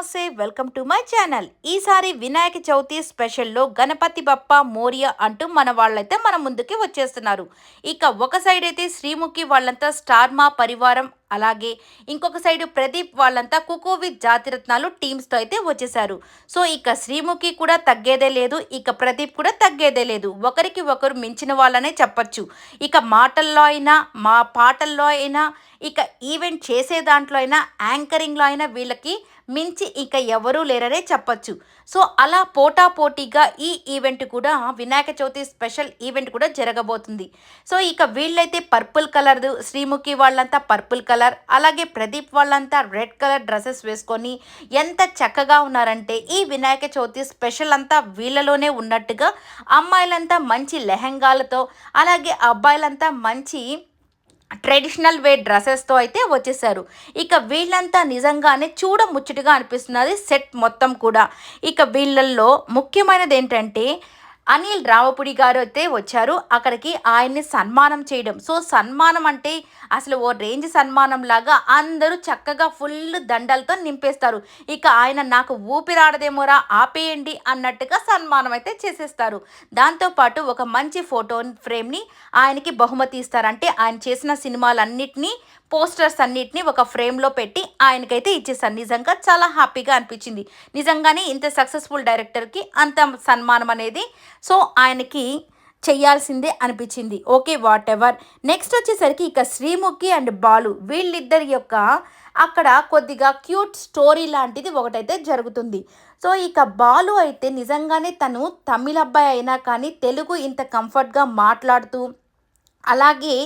నమస్తే welcome to my channel. ఈసారి వినాయక చవితి స్పెషల్లో గణపతి బప్ప మోరియా అంటూ మన వాళ్ళైతే మన ముందుకి వచ్చేస్తున్నారు. ఇక ఒక సైడ్ అయితే శ్రీముఖి వాళ్ళంతా స్టార్ మా పరివారం అలాగే ఇంకొక సైడ్ ప్రదీప్ వాళ్ళంతా కుకోవి జాతిరత్నాలు టీమ్స్తో అయితే వచ్చేశారు. సో ఇక శ్రీముఖి కూడా తగ్గేదే లేదు ఇక ప్రదీప్ కూడా తగ్గేదే లేదు. ఒకరికి ఒకరు మించిన వాళ్ళనే చెప్పచ్చు. ఇక మాటల్లో అయినా మా పాటల్లో అయినా ఇక ఈవెంట్ చేసే దాంట్లో అయినా యాంకరింగ్లో అయినా వీళ్ళకి మించి ఇక ఎవరూ లేరనే చెప్పచ్చు. సో అలా పోటా పోటీగా ఈ ఈవెంట్ కూడా వినాయక చవితి స్పెషల్ ఈవెంట్ కూడా జరగబోతుంది. సో ఇక వీళ్ళైతే పర్పుల్ కలర్ శ్రీముఖి వాళ్ళంతా పర్పుల్ కలర్ అలాగే ప్రదీప్ వాళ్ళంతా రెడ్ కలర్ డ్రెస్సెస్ వేసుకొని ఎంత చక్కగా ఉన్నారంటే ఈ వినాయక చవితి స్పెషల్ అంతా వీళ్ళలోనే ఉన్నట్టుగా అమ్మాయిలంతా మంచి లెహెంగాలతో అలాగే అబ్బాయిలంతా మంచి ట్రెడిషనల్ వే డ్రెస్సెస్తో అయితే వచ్చేసారు. ఇక వీళ్ళంతా నిజంగానే చూడ ముచ్చటగా అనిపిస్తున్నది సెట్ మొత్తం కూడా. ఇక వీళ్ళల్లో ముఖ్యమైనది ఏంటంటే అనిల్ రావపుడి గారు అయితే వచ్చారు. అక్కడికి ఆయన్ని సన్మానం చేయడం. సో సన్మానం అంటే అసలు ఓ రేంజ్ సన్మానం లాగా అందరూ చక్కగా ఫుల్ దండలతో నింపేస్తారు. ఇక ఆయన నాకు ఊపిరాడదేమోరా ఆపేయండి అన్నట్టుగా సన్మానం అయితే చేసేస్తారు. దాంతోపాటు ఒక మంచి ఫోటో ఫ్రేమ్ని ఆయనకి బహుమతి ఇస్తారంటే ఆయన చేసిన సినిమాలన్నిటినీ పోస్టర్స్ అన్నిటిని ఒక ఫ్రేమ్లో పెట్టి ఆయనకైతే ఇచ్చేసాను నిజంగా చాలా హ్యాపీగా అనిపించింది. నిజంగానే ఇంత సక్సెస్ఫుల్ డైరెక్టర్కి అంత సన్మానం అనేది సో ఆయనకి చేయాల్సిందే అనిపించింది. ఓకే వాట్ ఎవర్ నెక్స్ట్ వచ్చేసరికి ఇక శ్రీముఖి అండ్ బాలు వీళ్ళిద్దరి యొక్క అక్కడ కొద్దిగా క్యూట్ స్టోరీ లాంటిది ఒకటైతే జరుగుతుంది. సో ఇక బాలు అయితే నిజంగానే తను తమిళ అబ్బాయి అయినా కానీ తెలుగు ఇంత కంఫర్ట్గా మాట్లాడుతూ అలాగే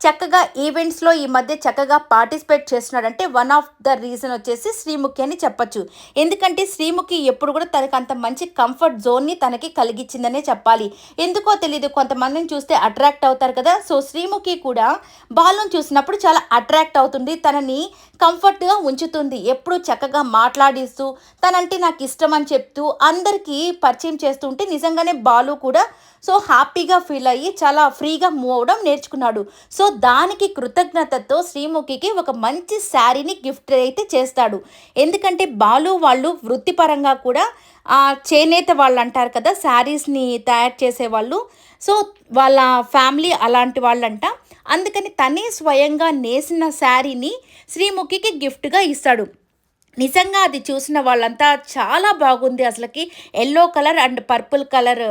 చక్కగా ఈవెంట్స్లో ఈ మధ్య చక్కగా పార్టిసిపేట్ చేస్తున్నాడంటే వన్ ఆఫ్ ద రీజన్ వచ్చేసి శ్రీముఖి అని చెప్పచ్చు. ఎందుకంటే శ్రీముఖి ఎప్పుడు కూడా తనకు అంత మంచి కంఫర్ట్ జోన్ని తనకి కలిగించిందనే చెప్పాలి. ఎందుకో తెలియదు కొంతమందిని చూస్తే అట్రాక్ట్ అవుతారు కదా. సో శ్రీముఖి కూడా బాలను చూసినప్పుడు చాలా అట్రాక్ట్ అవుతుంది. తనని కంఫర్ట్గా ఉంచుతుంది. ఎప్పుడు చక్కగా మాట్లాడిస్తూ తనంటే నాకు ఇష్టం అని చెప్తూ అందరికీ పరిచయం చేస్తూ ఉంటే నిజంగానే బాలు కూడా సో హ్యాపీగా ఫీల్ అయ్యి చాలా ఫ్రీగా మూవ్ అవడం నేర్చుకున్నాడు. సో దానికి కృతజ్ఞతతో శ్రీముఖికి ఒక మంచి శారీని గిఫ్ట్ అయితే చేస్తాడు. ఎందుకంటే బాలు వాళ్ళు వృత్తిపరంగా కూడా చేనేత వాళ్ళు అంటారు కదా శారీస్ని తయారు చేసేవాళ్ళు. సో వాళ్ళ ఫ్యామిలీ అలాంటి వాళ్ళంట. అందుకని తనే స్వయంగా నేసిన శారీని శ్రీముఖికి గిఫ్ట్గా ఇస్తాడు. నిజంగా అది చూసిన వాళ్ళంతా చాలా బాగుంది అసలుకి. Yellow colour and purple colour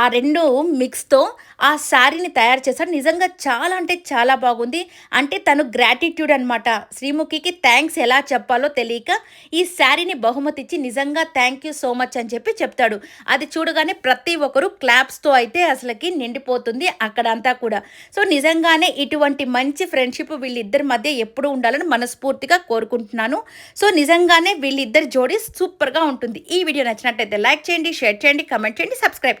ఆ రెండు మిక్స్తో ఆ శారీని తయారు చేశారు. నిజంగా చాలా అంటే చాలా బాగుంది. అంటే తను గ్రాటిట్యూడ్ అనమాట శ్రీముఖికి థ్యాంక్స్ ఎలా చెప్పాలో తెలియక ఈ శారీని బహుమతి ఇచ్చి నిజంగా థ్యాంక్ యూ సో మచ్ అని చెప్పి చెప్తాడు. అది చూడగానే ప్రతి ఒక్కరు క్లాప్స్తో అయితే అసలుకి నిండిపోతుంది అక్కడంతా కూడా. సో నిజంగానే ఇటువంటి మంచి ఫ్రెండ్షిప్ వీళ్ళిద్దరి మధ్య ఎప్పుడు ఉండాలని మనస్ఫూర్తిగా కోరుకుంటున్నాను. సో నిజంగా నిజంగానే వీళ్ళిద్దరి జోడీ సూపర్గా ఉంటుంది. ఈ వీడియో నచ్చినట్టయితే లైక్ చేయండి షేర్ చేయండి కమెంట్ చేయండి సబ్స్క్రైబ్ చేయండి.